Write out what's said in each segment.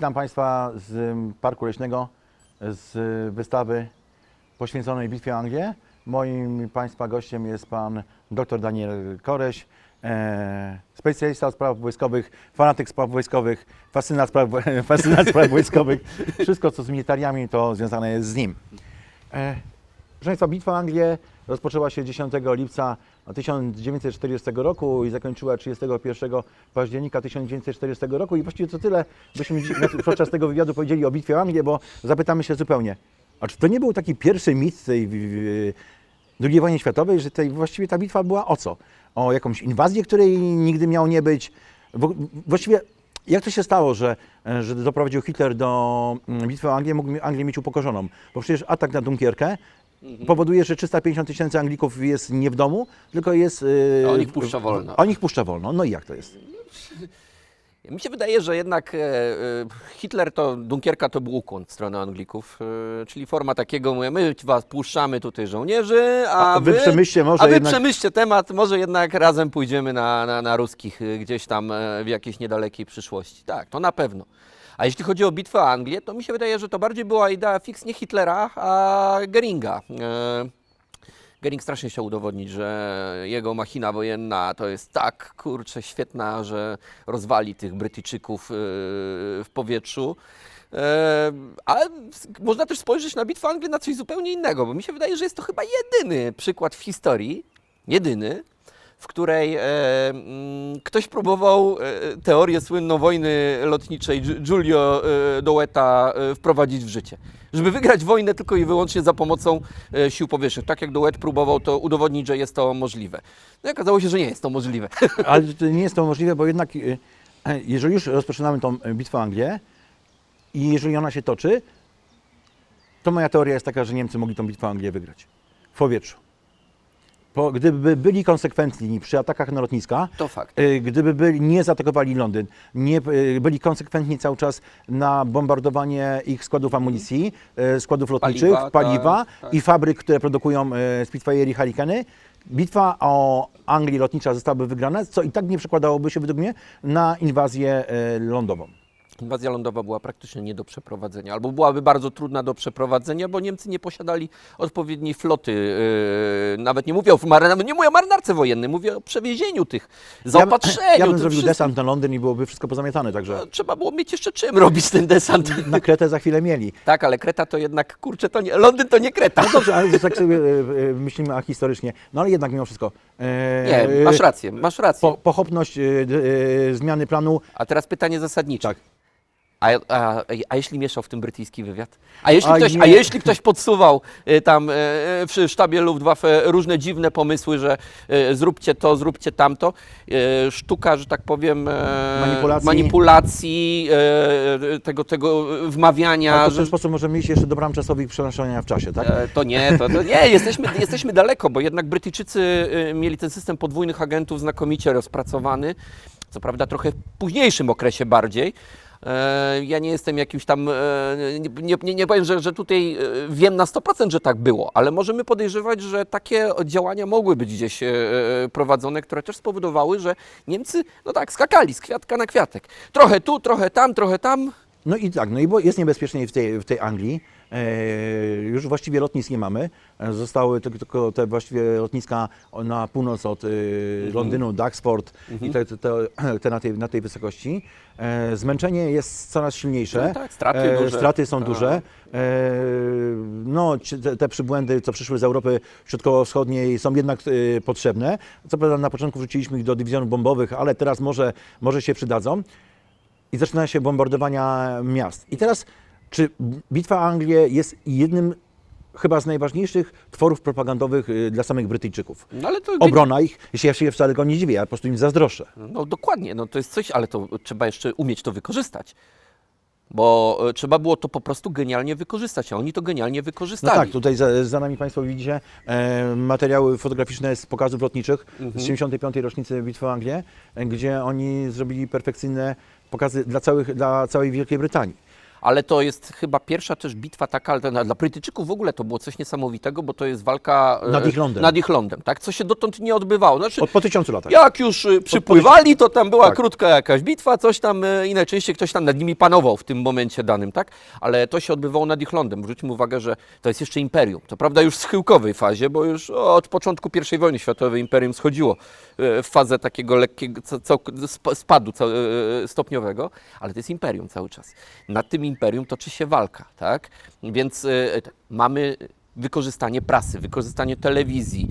E, witam Państwa z m, Parku Leśnego, z e, wystawy poświęconej Bitwie o Anglię. Moim Państwa gościem jest Pan dr Daniel Koreś, e, specjalista spraw wojskowych, fanatyk spraw wojskowych, fascynat spraw, fascynat spraw wojskowych. Wszystko, co z militariami, to związane jest z nim. Proszę Państwa, bitwa o Anglię rozpoczęła się 10 lipca 1940 roku i zakończyła 31 października 1940 roku i właściwie to tyle byśmy podczas tego wywiadu powiedzieli o bitwie o Anglię, bo zapytamy się zupełnie, a czy to nie był taki pierwszy mit tej II wojny światowej, że tej, właściwie ta bitwa była o co? O jakąś inwazję, której nigdy miało nie być? Właściwie jak to się stało, że, że doprowadził Hitler do mm, bitwy o Anglię, mógł Anglię mieć upokorzoną? Bo przecież atak na Dunkierkę powoduje, że 350 tysięcy Anglików jest nie w domu, tylko jest... A on ich puszcza wolno. On ich puszcza wolno. No i jak to jest? Mi się wydaje, że jednak e, e, Hitler to, Dunkierka to był ukłon w stronę Anglików, e, czyli forma takiego, mówię, my was puszczamy tutaj żołnierzy, a, A wy przemyślcie może a wy jednak- przemyślcie temat, może jednak razem pójdziemy na, na, na ruskich gdzieś tam w jakiejś niedalekiej przyszłości. Tak, to na pewno. A jeśli chodzi o bitwę o Anglię, to mi się wydaje, że to bardziej była idea fix nie Hitlera, a Geringa. E, Gering strasznie chciał udowodnić, że jego machina wojenna to jest tak, kurczę, świetna, że rozwali tych Brytyjczyków yy, w powietrzu. E, Ale można też spojrzeć na bitwę Anglii na coś zupełnie innego, bo mi się wydaje, że jest to chyba jedyny przykład w historii, jedyny, w której e, mm, ktoś próbował e, teorię słynną wojny lotniczej Gi- Giulio e, Doueta e, wprowadzić w życie. Żeby wygrać wojnę tylko i wyłącznie za pomocą sił powietrznych. Tak jak Douet próbował to udowodnić, że jest to możliwe. No i okazało się, że nie jest to możliwe. Ale nie jest to możliwe, bo jednak jeżeli już rozpoczynamy tą bitwę o Anglię i jeżeli ona się toczy, to moja teoria jest taka, że Niemcy mogli tą bitwę o Anglię wygrać w powietrzu. Bo gdyby byli konsekwentni przy atakach na lotniska, To fakt. e, gdyby byli, nie zaatakowali Londyn, nie, e, byli konsekwentni cały czas na bombardowanie ich składów amunicji, e, składów lotniczych, Paliwa, paliwa, tak, tak. i fabryk, które produkują Spitfire i Hurricane, bitwa o Anglii lotnicza zostałaby wygrana, co i tak nie przekładałoby się według mnie na inwazję lądową. Inwazja lądowa była praktycznie nie do przeprowadzenia, albo byłaby bardzo trudna do przeprowadzenia, bo Niemcy nie posiadali odpowiedniej floty. Yy, nawet nie mówię o, mar- nawet nie mówię o marynarce wojennej, mówię o przewiezieniu tych, zaopatrzeniu. Ja, ja bym zrobił wszystkim. desant na Londyn i byłoby wszystko pozamiatane, także No, Trzeba było mieć jeszcze czym robić ten desant. na Kretę za chwilę mieli. Tak, ale Kreta to jednak, kurczę, to nie, Londyn to nie Kreta. No dobrze, ale tak sobie e, e, myślimy a historycznie, no ale jednak mimo wszystko. e, Nie, masz rację, masz rację. Po, pochopność e, e, zmiany planu, A teraz pytanie zasadnicze. tak. A, a, a jeśli mieszał w tym brytyjski wywiad? A jeśli, A ktoś, nie. a jeśli ktoś podsuwał y, tam y, y, przy sztabie Luftwaffe różne dziwne pomysły, że y, zróbcie to, zróbcie tamto, y, sztuka, że tak powiem, e, Manipulacji. manipulacji e, tego, tego wmawiania, Ale to w że, ten sposób możemy iść jeszcze do bram czasowych przenoszenia w czasie, tak? E, To nie, to, to nie, jesteśmy, jesteśmy daleko, bo jednak Brytyjczycy y, mieli ten system podwójnych agentów znakomicie rozpracowany, co prawda trochę w późniejszym okresie bardziej. E, Ja nie jestem jakimś tam, e, nie, nie, nie powiem, że, że tutaj e, wiem na 100%, że tak było, ale możemy podejrzewać, że takie działania mogły być gdzieś prowadzone, które też spowodowały, że Niemcy, no tak, skakali z kwiatka na kwiatek. Trochę tu, trochę tam, trochę tam. No i tak, no i bo jest niebezpiecznie w tej, w tej Anglii. E, już właściwie lotnisk nie mamy. E, Zostały tylko, tylko te właściwie lotniska na północ od e, Londynu, Duxford i te, te, te, te na, tej, na tej wysokości. E, zmęczenie jest coraz silniejsze. No tak, straty duże. straty są Tak. duże. E, no, ci- te, te przybłędy, co przyszły z Europy Środkowo-Wschodniej są jednak e, potrzebne. Co prawda na początku wrzuciliśmy ich do dywizjonów bombowych, ale teraz może, może się przydadzą i zaczyna się bombardowania miast. I teraz, czy Bitwa o Anglię jest jednym chyba z najważniejszych tworów propagandowych y, dla samych Brytyjczyków? No ale to Obrona ich, jeśli ja się wcale go nie dziwię, ja po prostu im zazdroszczę. No dokładnie, no to jest coś, ale to trzeba jeszcze umieć to wykorzystać. Bo e, trzeba było to po prostu genialnie wykorzystać, a oni to genialnie No wykorzystali. tak, tutaj za, za nami Państwo widzicie e, materiały fotograficzne z pokazów lotniczych z 75. rocznicy Bitwy o Anglię, e, gdzie oni zrobili perfekcyjne pokazy dla, całych, dla całej Wielkiej Brytanii. Ale to jest chyba pierwsza też bitwa taka, ale dla Brytyjczyków w ogóle to było coś niesamowitego, bo to jest walka e, Nad ich lądem. nad ich lądem tak? co się dotąd nie odbywało. Znaczy, Od po tysiącu latach. jak już y, przypływali, to tam była Tak. krótka jakaś bitwa, coś tam y, i najczęściej ktoś tam nad nimi panował w tym momencie danym, tak? Ale to się odbywało nad ich lądem. Zwróćmy uwagę, że to jest jeszcze imperium. To prawda już w schyłkowej fazie, bo już od początku I wojny światowej imperium schodziło w fazę takiego lekkiego spadu stopniowego, ale to jest imperium cały czas. Nad tym imperium toczy się walka, tak? Więc y, mamy wykorzystanie prasy, wykorzystanie telewizji,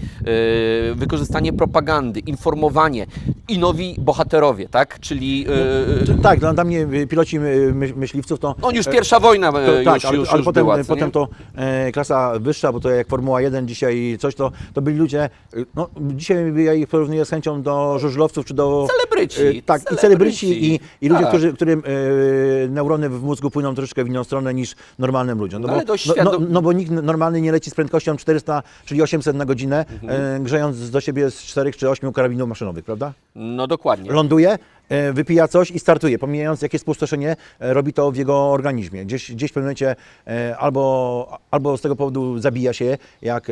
yy, wykorzystanie propagandy, informowanie i nowi bohaterowie, tak? Czyli yy, Tak, dla, dla mnie y, piloci y, my, myśliwców to... no już pierwsza wojna To, yy, tak, już, ale, już, ale już potem, była, potem to e, klasa wyższa, bo to jak Formuła 1 dzisiaj coś, to, to byli ludzie, y, no dzisiaj ja ich porównuję z chęcią do żużlowców czy do... Celebryci, e, tak, i celebryci. celebryci i, i ludzie, Tak. którzy, którym e, neurony w mózgu płyną troszeczkę w inną stronę niż normalnym ludziom. No, No, bo, ale dość no, no, no bo nikt normalny nie leci z prędkością 400, czyli 800 na godzinę, Mhm. e, grzejąc do siebie z 4 czy 8 karabinów maszynowych, prawda? No dokładnie. ląduje, e, wypija coś i startuje. Pomijając jakie spustoszenie e, robi to w jego organizmie. Gdzieś, gdzieś w pewnym momencie albo, albo z tego powodu zabija się, jak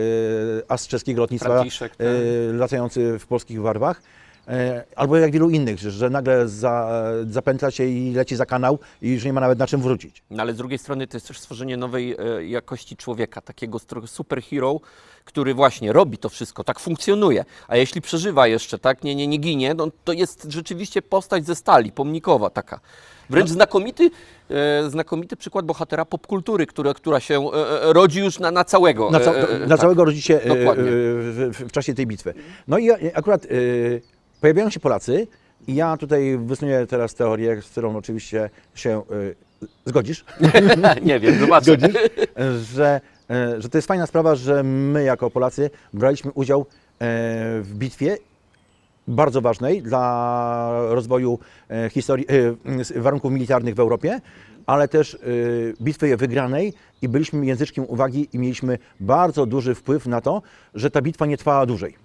as czeskiego lotnictwa Franciszek, tak. latający w polskich warwach. E, Albo jak wielu innych, że, nagle za, zapętla się i leci za kanał i już nie ma nawet na czym wrócić. No ale z drugiej strony to jest też stworzenie nowej e, jakości człowieka, takiego superhero, który właśnie robi to wszystko, tak funkcjonuje. A jeśli przeżywa jeszcze, tak, nie, nie, nie ginie, no, to jest rzeczywiście postać ze stali, pomnikowa taka. Wręcz znakomity, e, znakomity przykład bohatera popkultury, która, która się e, e, rodzi już na, na całego. Na, ca- na tak. całego rodzi się e, w, w, czasie tej bitwy. No i akurat pojawiają się Polacy i ja tutaj wysnuję teraz teorię, z którą oczywiście się e, zgodzisz. nie wiem, zobaczę. Zgodzisz? że, e, że to jest fajna sprawa, że my jako Polacy braliśmy udział e, w bitwie bardzo ważnej dla rozwoju e, historii, s- warunków militarnych w Europie, ale też e, bitwy wygranej i byliśmy języczkiem uwagi i mieliśmy bardzo duży wpływ na to, że ta bitwa nie trwała dłużej.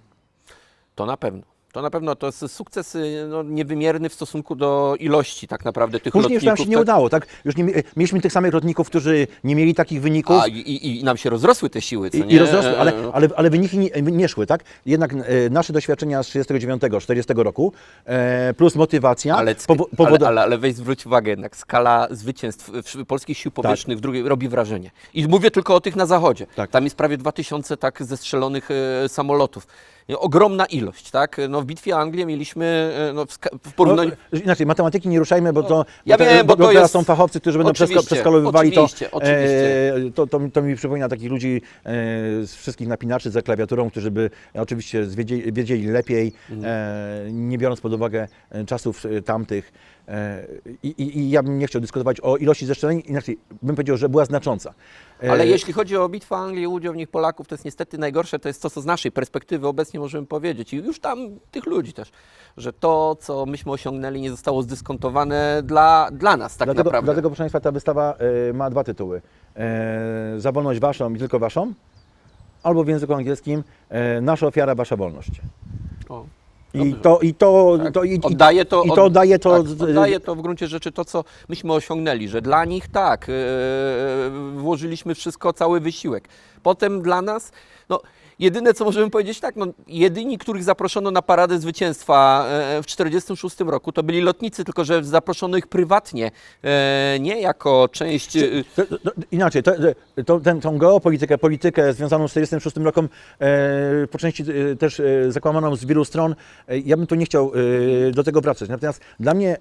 To na pewno. To na pewno to jest sukces y, no, niewymierny w stosunku do ilości tak naprawdę tych Później już lotników. nam się nie tak? udało, tak? Już nie, mie- mieliśmy tych samych lotników, którzy nie mieli takich wyników. A, i, i, nam się rozrosły te siły, co I, nie? I rozrosły, ale, E, ale, ale wyniki nie, nie szły, tak? Jednak e, nasze doświadczenia z 39-40 roku e, plus motywacja Ale, powo- ale, ale, ale weź zwróć uwagę jednak, skala zwycięstw w- polskich sił powietrznych w drugiej robi wrażenie. I mówię tylko o tych na zachodzie. Tak. Tam jest prawie 2000 tak zestrzelonych e, samolotów. I Ogromna ilość, tak? No w bitwie o Anglię mieliśmy e, no, w, porównaniu... No, inaczej, matematyki nie ruszajmy, bo to, Ja bo, wiem, bo to teraz jest- są fachowcy, którzy będą Oczywiście, przeskalowywali to, oczywiście, e, to, to. To mi przypomina takich ludzi e, z wszystkich napinaczy za klawiaturą, którzy by oczywiście wiedzieli, wiedzieli lepiej, Mhm. e, nie biorąc pod uwagę e, czasów e, tamtych. E, i, i, I ja bym nie chciał dyskutować o ilości zeszczeleń, inaczej bym powiedział, że była znacząca. E, Ale jeśli chodzi o bitwę Anglii, udział w nich Polaków, to jest niestety najgorsze, to jest to, co z naszej perspektywy obecnie możemy powiedzieć. I już tam tych ludzi też, że to, co myśmy osiągnęli, nie zostało zdyskontowane dla, dla nas tak dlatego, naprawdę. dlatego, proszę Państwa, ta wystawa e, ma dwa tytuły. E, za wolność Waszą i tylko Waszą, albo w języku angielskim e, Nasza ofiara, Wasza wolność. O, I to, i to, Tak. to, i, oddaje to, i to oddaje to. tak, oddaje to w gruncie rzeczy to, co myśmy osiągnęli, że dla nich tak, e, włożyliśmy wszystko, cały wysiłek. Potem dla nas, no jedyne co możemy powiedzieć, tak, no jedyni, których zaproszono na paradę zwycięstwa e, w 1946 roku, to byli lotnicy, tylko że zaproszono ich prywatnie, e, nie jako część... e, To, to, inaczej, to, to, ten, tą geopolitykę, politykę związaną z 1946 rokiem, e, po części e, też e, zakłamaną z wielu stron, e, ja bym tu nie chciał e, do tego wracać. Natomiast dla mnie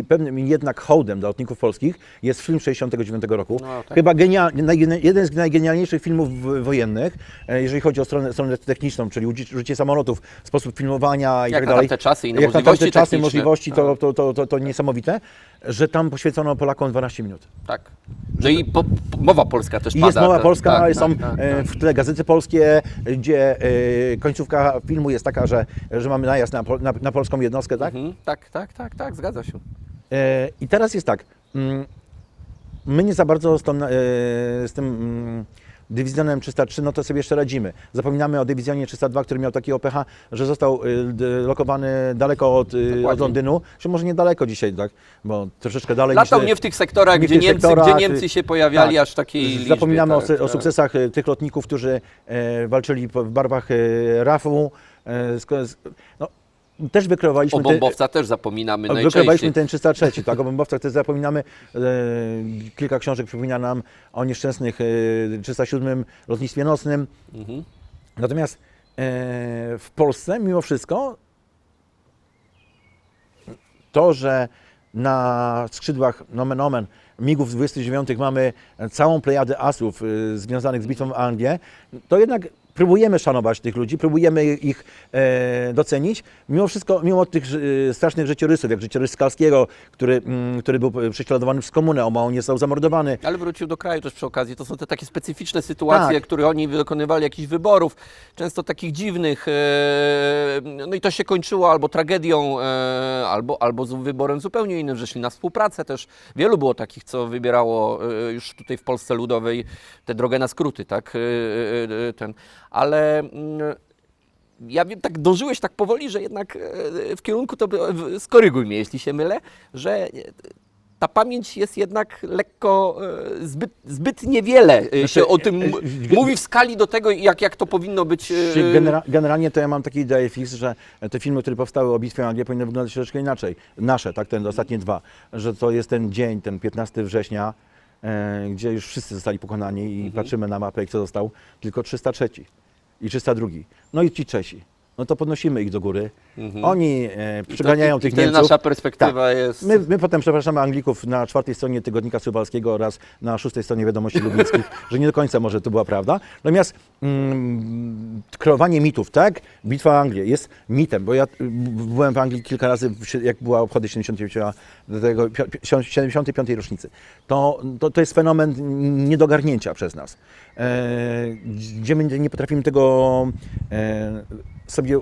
e, pewnym jednak hołdem dla lotników polskich jest film 69 roku. No, tak. Chyba genia, najgenia- jeden z najgenialniejszych filmów wojennych, e, jeżeli chodzi o stronę, stronę techniczną, czyli użycie, samolotów, sposób filmowania i Jak tak dalej. tamte czasy i Jak na tamte czasy, możliwości, to, to, to, to, to niesamowite, że tam poświęcono Polakom 12 minut. tak. No i po, mowa polska też pada. jest mowa polska, tak, są tak, tak, e, tak. w tle gazety polskie, gdzie e, końcówka filmu jest taka, że, że mamy najazd na, na, na polską jednostkę, tak? Mhm, tak, tak, tak, tak, zgadza się. E, I teraz jest tak, mm, my nie za bardzo z, tą, z tym mm, dywizjonem 303, no to sobie jeszcze radzimy. Zapominamy o dywizjonie 302, który miał takiego pecha, że został y, lokowany daleko od, y, od Londynu, czy może niedaleko dzisiaj, tak, bo troszeczkę dalej Latał niż... nie w tych sektorach, nie gdzie, Niemcy, sektorach, gdzie Niemcy się pojawiali tak. aż takiej liczbie. Zapominamy o, tak, se- o tak. sukcesach tych lotników, którzy e, walczyli w barwach e, RAF-u. E, no, też wykreowaliśmy... O te- bombowca też zapominamy najczęściej. ten 303, tak? O bombowcach też zapominamy. E, kilka książek przypomina nam o nieszczęsnych e, 307 lotnictwie nocnym. Mhm. Natomiast e, w Polsce mimo wszystko to, że na skrzydłach nomen omen MIGów 29 mamy całą plejadę asów y, związanych z bitwą o Anglię, to jednak próbujemy szanować tych ludzi, próbujemy ich e, docenić. Mimo wszystko, mimo tych y, strasznych życiorysów, jak życiorys Skalskiego, który, mm, który był prześladowany przez komunę, o mało nie został zamordowany, Ale wrócił do kraju też przy okazji. To są te takie specyficzne sytuacje, Tak. które oni dokonywali jakichś wyborów, często takich dziwnych. e, No i to się kończyło albo tragedią, e, albo, albo z wyborem zupełnie innym, że szli na współpracę też. Wielu było takich, co wybierało e, już tutaj w Polsce Ludowej tę drogę na skróty, tak? e, e, e, Ten. Ale. mm, ja wiem, tak dążyłeś tak powoli, że jednak e, w kierunku to skoryguj mnie, jeśli się mylę, że e, ta pamięć jest jednak lekko, e, zbyt, zbyt niewiele e, się Znaczy, o tym mówi w skali do tego, jak, jak to powinno być. genera- generalnie to ja mam taki ideę fix, że te filmy, które powstały o bitwie o Anglię powinny wyglądać troszeczkę inaczej. Nasze, tak, ten ostatnie dwa. Że to jest ten dzień, ten 15 września, e, gdzie już wszyscy zostali pokonani i Mhm. patrzymy na mapę i kto został, tylko 303 i 302. No i ci Czesi. No to podnosimy ich do góry. Oni e, przeganiają I tych wtedy Niemców. nasza perspektywa jest. My, my potem przepraszamy Anglików na czwartej stronie Tygodnika Suwalskiego oraz na szóstej stronie Wiadomości Lublickich, że nie do końca może to była prawda. Natomiast mm, kreowanie mitów, tak? Bitwa o Anglię jest mitem, bo ja byłem w Anglii kilka razy, jak była obchody 75, do tego pi- pi- 75. rocznicy. To, to, to jest fenomen niedogarnięcia przez nas. E, gdzie my nie potrafimy tego e, sobie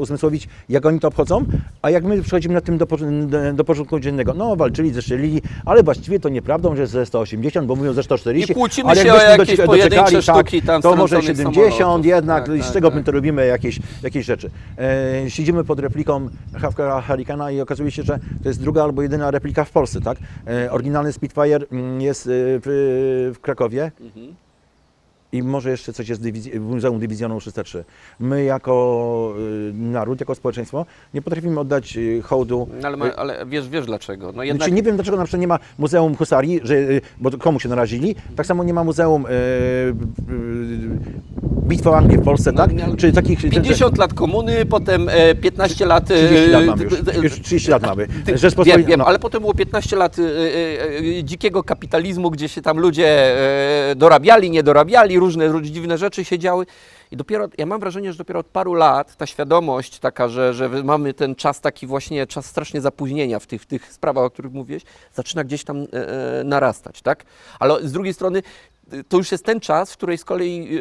uzmysłowić, jak oni to obchodzą, a jak my przechodzimy na tym do, do, do porządku dziennego. No, walczyli, zestrzelili, ale właściwie to nieprawdą, że ze 180, bo mówią ze 140. I kłócimy ale się o jakieś docie- pojedyncze doczekali, sztuki tam To może strąconych 70 samolotów. jednak, Tak, z tak, czego tak. my to robimy jakieś, jakieś rzeczy. E, siedzimy pod repliką Hawkera Hurricana i okazuje się, że to jest druga albo jedyna replika w Polsce, tak? E, oryginalny Spitfire mm, jest e, w, w Krakowie. Mhm. I może jeszcze coś jest w Muzeum Dywizjonu 303. My jako y, naród, jako społeczeństwo nie potrafimy oddać y, hołdu. No, ale, ma, ale wiesz, wiesz dlaczego? No jednak Znaczy, nie wiem dlaczego na przykład nie ma Muzeum Husarii, że, y, bo komu się narazili. Tak samo nie ma Muzeum y, y, Bitwy o Anglię w Polsce, No, tak? Czy takich... 50 lat komuny, potem e, 15 lat. e, 30 lat mamy już. Już 30 lat mamy. Ty, Rzeczpospolita- wiem, wiem, no. ale potem było 15 lat e, e, e, dzikiego kapitalizmu, gdzie się tam ludzie e, dorabiali, nie dorabiali, różne, różne dziwne rzeczy się działy. I dopiero, ja mam wrażenie, że dopiero od paru lat ta świadomość taka, że, że mamy ten czas taki właśnie, czas strasznie zapóźnienia w tych, tych sprawach, o których mówiłeś, zaczyna gdzieś tam e, e, narastać, tak? Ale z drugiej strony e, to już jest ten czas, w której z kolei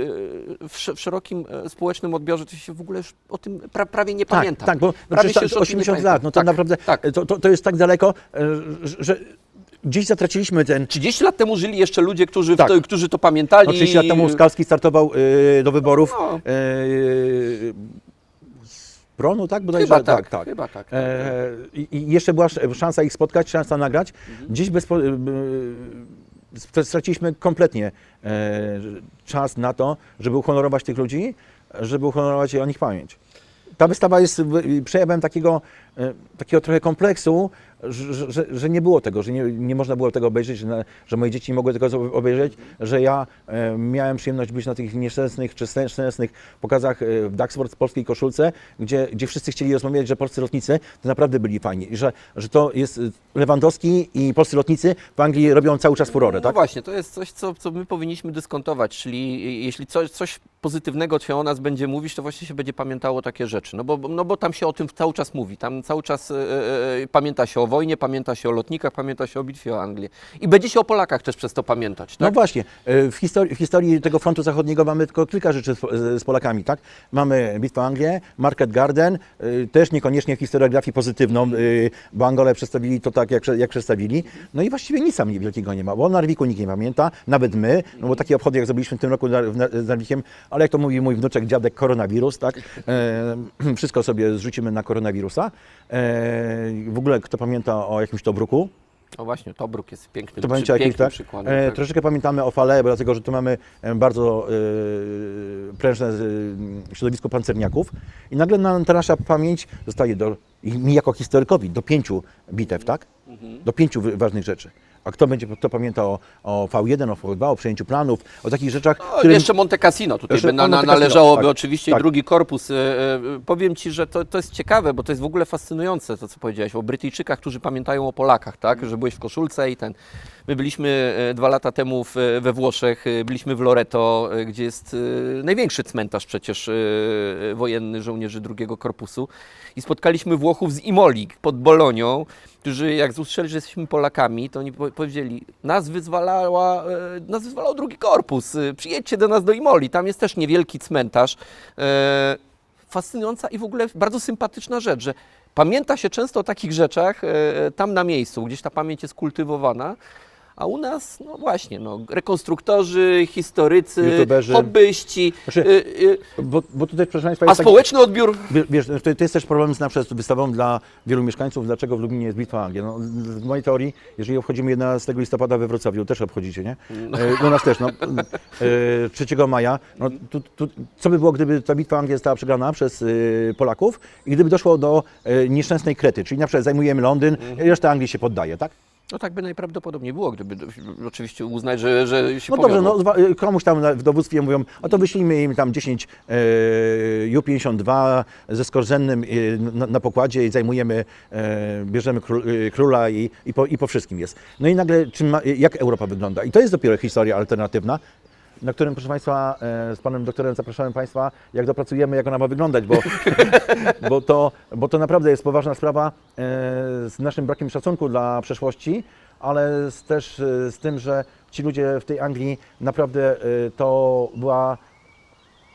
e, w, sz- w szerokim e, społecznym odbiorze to się w ogóle już o tym pra, prawie nie Tak, pamięta. tak, bo no Prawie przecież się już o tym nie 80 pamięta. lat, no to Tak, naprawdę tak. to, to, to jest tak daleko, e, że gdzieś zatraciliśmy ten, 30 lat temu żyli jeszcze ludzie, którzy, Tak. to, którzy to pamiętali. No 30 lat temu Skalski startował y, do wyborów No. y, z Pronu, tak? Bodajże, Chyba tak, tak. chyba tak. E, I i jeszcze była sz- szansa ich spotkać, szansa nagrać. Mhm. Dziś bez, y, y, straciliśmy kompletnie e, czas na to, żeby uhonorować tych ludzi, żeby uhonorować o nich pamięć. Ta wystawa jest przejawem takiego, e, takiego trochę kompleksu, że, że, że nie było tego, że nie, nie można było tego obejrzeć, że, moje dzieci nie mogły tego obejrzeć, że ja e, miałem przyjemność być na tych nieszczęsnych czy szczęsnych pokazach e, w Daxford w polskiej koszulce, gdzie, gdzie wszyscy chcieli rozmawiać, że polscy lotnicy to naprawdę byli fajni i że, że to jest e, Lewandowski i polscy lotnicy w Anglii robią cały czas furorę, No tak? właśnie, to jest coś, co, co my powinniśmy dyskontować, czyli jeśli coś, coś pozytywnego się o nas będzie mówić, to właśnie się będzie pamiętało takie rzeczy, no bo, no bo tam się o tym cały czas mówi, tam cały czas e, e, pamięta się o wojnie, pamięta się o lotnikach, pamięta się o bitwie o Anglię. I będzie się o Polakach też przez to pamiętać, No tak? właśnie, e, w historii, w historii tego frontu zachodniego mamy tylko kilka rzeczy z, z Polakami, tak? Mamy Bitwę o Anglię, Market Garden, e, też niekoniecznie w historiografii pozytywną, e, bo Angole przedstawili to tak, jak, jak przedstawili. No i właściwie nic tam wielkiego nie ma, bo o Narwiku nikt nie pamięta, nawet my, no bo takie obchody jak zrobiliśmy w tym roku z Narwikiem, ale jak to mówi mój wnuczek, dziadek, koronawirus, tak? E, wszystko sobie zrzucimy na koronawirusa. E, w ogóle kto pamięta o jakimś Tobruku? No właśnie, Tobruk jest pięknym, To przy, będzie pięknym tak? przykładem. E, tak. troszeczkę pamiętamy o fale, bo dlatego, że tu mamy e, bardzo e, prężne e, środowisko pancerniaków i nagle na, ta nasza pamięć zostaje do, mi jako historykowi do pięciu bitew, tak? Mhm. Do pięciu ważnych rzeczy. A kto będzie, kto pamięta o, o V1, o V2, o przejęciu planów, o takich rzeczach, No, Jeszcze Monte Cassino tutaj Jeszcze by na, na, należałoby tak, oczywiście tak. i drugi korpus. E, e, powiem Ci, że to, to jest ciekawe, bo to jest w ogóle fascynujące to, co powiedziałeś o Brytyjczykach, którzy pamiętają o Polakach, tak? Że byłeś w koszulce i ten. My byliśmy e, dwa lata temu w, we Włoszech, byliśmy w Loreto, gdzie jest największy cmentarz przecież wojenny żołnierzy drugiego korpusu i spotkaliśmy Włochów z Imoli pod Bolonią, którzy jak usłyszeli, że jesteśmy Polakami, to oni po- powiedzieli, nas wyzwalała, e, nas wyzwalał drugi korpus, e, przyjedźcie do nas do Imoli, tam jest też niewielki cmentarz. E, Fascynująca i w ogóle bardzo sympatyczna rzecz, że pamięta się często o takich rzeczach tam na miejscu, gdzieś ta pamięć jest kultywowana, a u nas, no właśnie, no, rekonstruktorzy, historycy, YouTuberzy. hobbyści, Znaczy, e, e, bo, bo tutaj, proszę Państwa, a jest taki- społeczny odbiór Wie- Wiesz, to, to jest też problem z na przykład wystawą dla wielu mieszkańców, dlaczego w Lublinie jest Bitwa Anglii. No, w mojej teorii, jeżeli obchodzimy 11 listopada we Wrocławiu, też obchodzicie, nie? E, u nas też, no. E, 3 maja. No, tu, tu, co by było, gdyby ta Bitwa Anglii została przegrana przez e, Polaków i gdyby doszło do e, nieszczęsnej Krety, czyli na przykład zajmujemy Londyn i reszta Anglii się poddaje, tak? No tak by najprawdopodobniej było, gdyby oczywiście uznać, że, że się No dobrze, powiodło. no, zwa- komuś tam w dowództwie mówią, a to wyślijmy im tam 10 e, Ju-52 ze skorzennym e, na, na pokładzie i zajmujemy, e, bierzemy król, króla i, i, po, i po wszystkim jest. No i nagle, czym ma, jak Europa wygląda? I to jest dopiero historia alternatywna, na którym, proszę Państwa, e, z Panem Doktorem zapraszamy Państwa, jak dopracujemy, jak ona ma wyglądać, bo, bo, to, bo to naprawdę jest poważna sprawa e, z naszym brakiem szacunku dla przeszłości, ale też e, z tym, że ci ludzie w tej Anglii naprawdę to była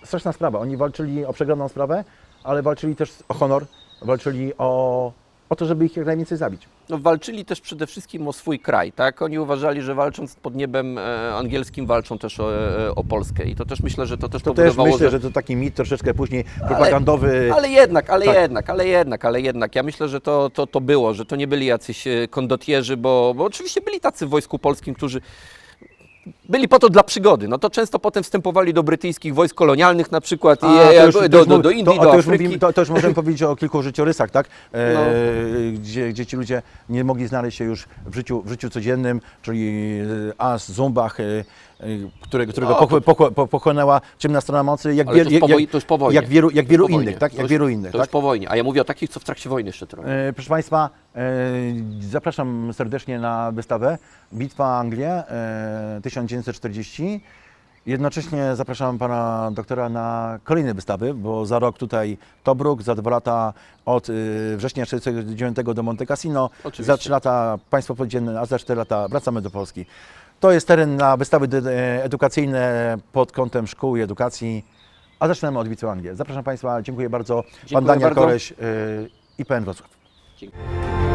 straszna sprawa. Oni walczyli o przegraną sprawę, ale walczyli też o honor, walczyli o, o to, żeby ich jak najwięcej zabić. No, walczyli też przede wszystkim o swój kraj, tak? Oni uważali, że walcząc pod niebem e, angielskim walczą też o, e, o Polskę i to też myślę, że to też To też myślę, że to taki mit troszeczkę później Ale- propagandowy. Ale jednak, ale Tak. jednak, ale jednak, ale jednak. Ja myślę, że to, to, to było, że to nie byli jacyś e, kondotierzy, bo, bo oczywiście byli tacy w Wojsku Polskim, którzy byli po to dla przygody. No to często potem wstępowali do brytyjskich wojsk kolonialnych na przykład i A, to już- do, to do, już do, mów- do Indii, to, do to już, mówimy, to, to już możemy powiedzieć o kilku życiorysach, tak? E, No. gdzie, gdzie ci ludzie nie mogli znaleźć się już w życiu, w życiu codziennym, czyli e, As, Zumbach, e, e, które, którego pochł- pochł- po- pochłonęła ciemna strona mocy, jak, to już po, jak, to jak wielu, jak To wielu innych, tak? To Jak już- wielu innych, To tak? już po wojnie, a ja mówię o takich, co w trakcie wojny jeszcze trochę. E, Proszę Państwa, zapraszam serdecznie na wystawę Bitwa Anglię e, 1940. Jednocześnie zapraszam pana doktora na kolejne wystawy, bo za rok tutaj Tobruk, za dwa lata od y, września 1949 do Monte Cassino, Oczywiście. za trzy lata państwo podziemne, a za cztery lata wracamy do Polski. To jest teren na wystawy e, edukacyjne pod kątem szkół i edukacji, a zaczynamy od Bitwy Anglii. Zapraszam Państwa, dziękuję bardzo. Dziękuję pan Daniel bardzo. Koreś y, i PN Wrocław. aqui.